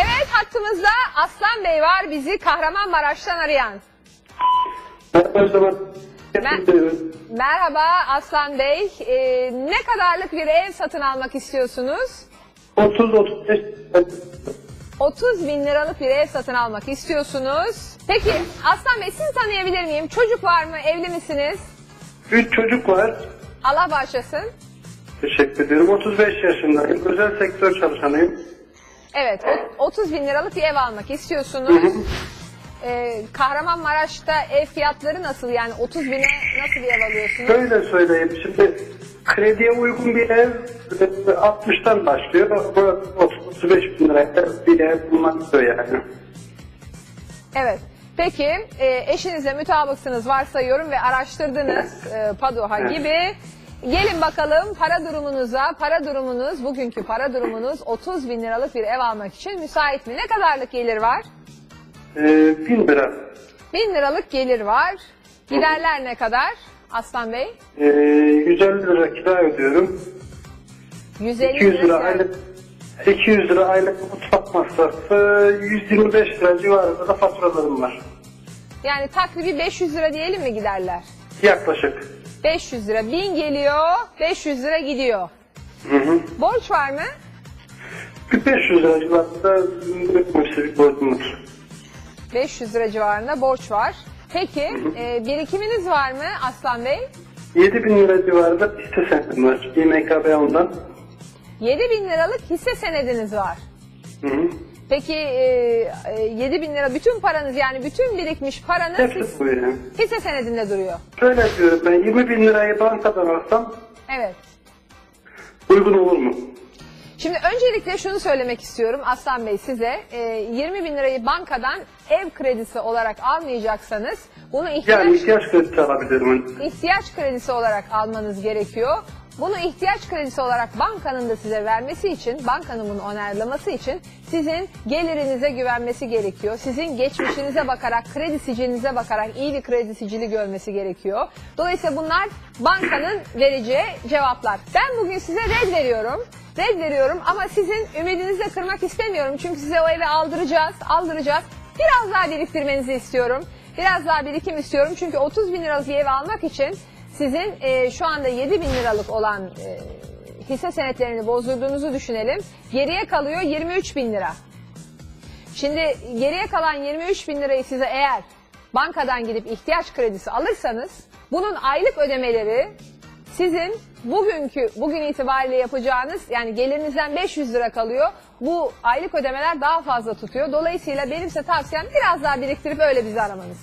Evet hattımızda Aslan Bey var bizi Kahramanmaraş'tan arayan. Merhaba. Aslan Bey. Ee, ne kadarlık bir ev satın almak istiyorsunuz? 30 35 30 bin liralık bir ev satın almak istiyorsunuz. Peki Aslan Bey sizi tanıyabilir miyim? Çocuk var mı? Evli misiniz? 3 çocuk var. Allah bağışlasın. Teşekkür ediyorum. 35 yaşındayım. Özel sektör çalışanıyım. Evet o- 30 bin liralık bir ev almak istiyorsunuz. Ee, Kahramanmaraş'ta ev fiyatları nasıl? Yani 30 bine nasıl bir ev alıyorsunuz? Şöyle söyleyeyim. Şimdi krediye uygun bir ev e, 60'tan başlıyor. Bu 35 bin liraya bir ev bulmak istiyor yani. Evet. Peki e, eşinizle mütabıksınız varsayıyorum ve araştırdınız e, Padoha gibi. Gelin bakalım para durumunuza, para durumunuz, bugünkü para durumunuz 30 bin liralık bir ev almak için müsait mi? Ne kadarlık gelir var? E, 1000 lira. Bin liralık gelir var. Giderler ne kadar Aslan Bey? E, 150 lira kira ödüyorum. 150 200 lira lira. aylık 200 lira aylık mutfak masrafı, 125 lira civarında da faturalarım var. Yani takribi 500 lira diyelim mi giderler? Yaklaşık. 500 lira. 1000 geliyor, 500 lira gidiyor. Hı hı. Borç var mı? Bir 500 lira civarında bir borcum var. 500 lira civarında borç var. Peki e, birikiminiz var mı Aslan Bey? 7 bin lira civarında hisse senedim var. İMKB ondan. 7 bin liralık hisse senediniz var. Hı hı. Peki e, e, 7 bin lira bütün paranız yani bütün birikmiş paranız Hepsi hisse senedinde duruyor. Şöyle diyorum ben 20 bin lirayı bankadan alsam Evet. uygun olur mu? Şimdi öncelikle şunu söylemek istiyorum Aslan Bey size. E, 20 bin lirayı bankadan ev kredisi olarak almayacaksanız bunu ihtiyaç, Yani ihtiyaç kredisi alabilirim. ihtiyaç kredisi olarak almanız gerekiyor. Bunu ihtiyaç kredisi olarak bankanın da size vermesi için, bankanın bunu onaylaması için sizin gelirinize güvenmesi gerekiyor. Sizin geçmişinize bakarak, kredi sicilinize bakarak iyi bir kredi sicili görmesi gerekiyor. Dolayısıyla bunlar bankanın vereceği cevaplar. Ben bugün size red veriyorum. Red veriyorum ama sizin ümidinizi de kırmak istemiyorum. Çünkü size o evi aldıracağız, aldıracağız. Biraz daha biriktirmenizi istiyorum. Biraz daha birikim istiyorum. Çünkü 30 bin liralık bir ev almak için sizin e, şu anda 7 bin liralık olan e, hisse senetlerini bozdurduğunuzu düşünelim. Geriye kalıyor 23 bin lira. Şimdi geriye kalan 23 bin lirayı size eğer bankadan gidip ihtiyaç kredisi alırsanız bunun aylık ödemeleri sizin bugünkü bugün itibariyle yapacağınız yani gelirinizden 500 lira kalıyor. Bu aylık ödemeler daha fazla tutuyor. Dolayısıyla benim size tavsiyem biraz daha biriktirip öyle bizi aramanız.